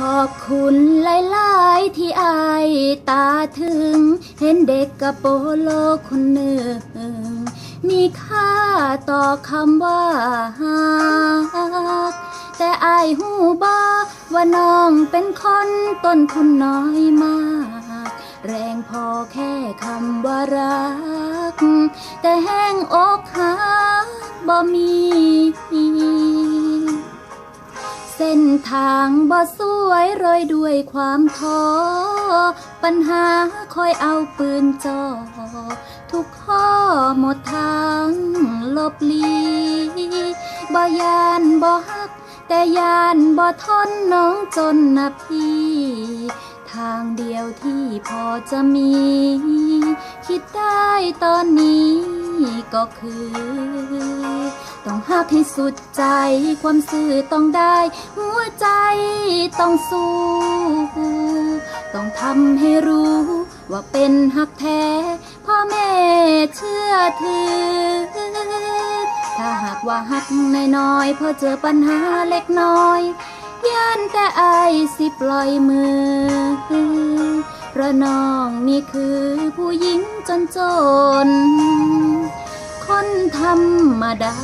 ขอบคุณหลายๆที่อายตาถึง เห็นเด็กกระโปโลคนหนึ่ง มีค่าต่อคำว่าฮักแต่อายหูบอว่าน้องเป็นคนต้นทุนน้อยมาก แรงพอแค่คำว่ารัก แต่แห้งอกหักบ่มี เส้นทางบ่สวยโรยด้วยความท้อ ปัญหาคอยเอาปืนจ่อ ทุกข้อหมดทางลบลีบ่ยานบ่ฮัก แต่ยานบ่ทนน้องจนนะพี่ ทางเดียวที่พอจะมี คิดได้ตอนนี้ก็คือ ต้องหักให้สุดใจ ความซื่อต้องได้ หัวใจต้องสู้ ต้องทำให้รู้ ว่าเป็นหักแท้ พ่อแม่เชื่อถือ ถ้าหากว่าหักน้อยๆพอเจอปัญหาเล็กน้อยย่านแต่อายสิปล่อยมือ เพราะน้องนี่คือผู้หญิงจนจน คนธรรมดา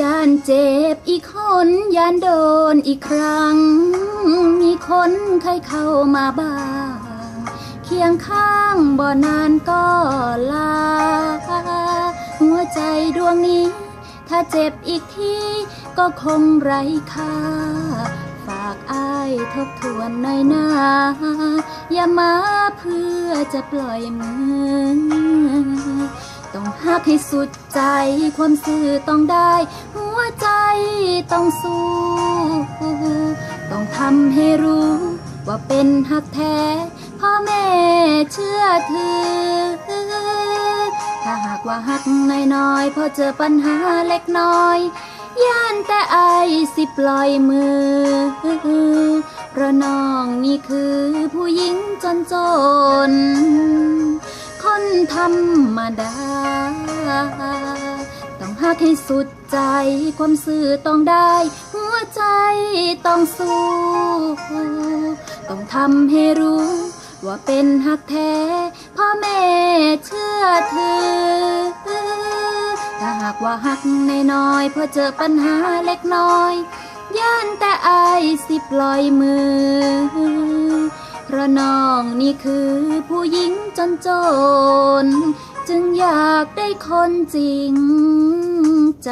ยานเจ็บอีกคนยานโดนอีกครั้ง มีคนเคยเข้ามาบ้าง เคียงข้างบ่นานก็ลา หัวใจดวงนี้ ถ้าเจ็บอีกทีก็คงไร้ค่า ฝากอ้ายทบทวนหน่อยนะอย่ามาเพื่อจะปล่อยมือ ต้องหักให้สุดใจ ความซื่อต้องได้ หัวใจต้องสู้ ต้องทำให้รู้ ว่าเป็นหักแท้ พ่อแม่เชื่อถือ ถ้าหากว่าหักน้อยๆพอเจอปัญหาเล็กน้อย ย่านแต่อายสิปล่อยมือ เพราะน้องนี่คือผู้หญิงจนจน คนธรรมดา ต้องหักให้สุดใจ ความซื่อต้องได้ หัวใจต้องสู้ ต้องทำให้รู้ ว่าเป็นหักแท้พ่อแม่เชื่อถือถ้าหากว่าหักนน้อยๆพอเจอปัญหาเล็กน้อยย่านแต่อายสิปล่อยมือ เพราะน้องนี่คือผู้หญิงจนจน จึงอยากได้คนจริงใจ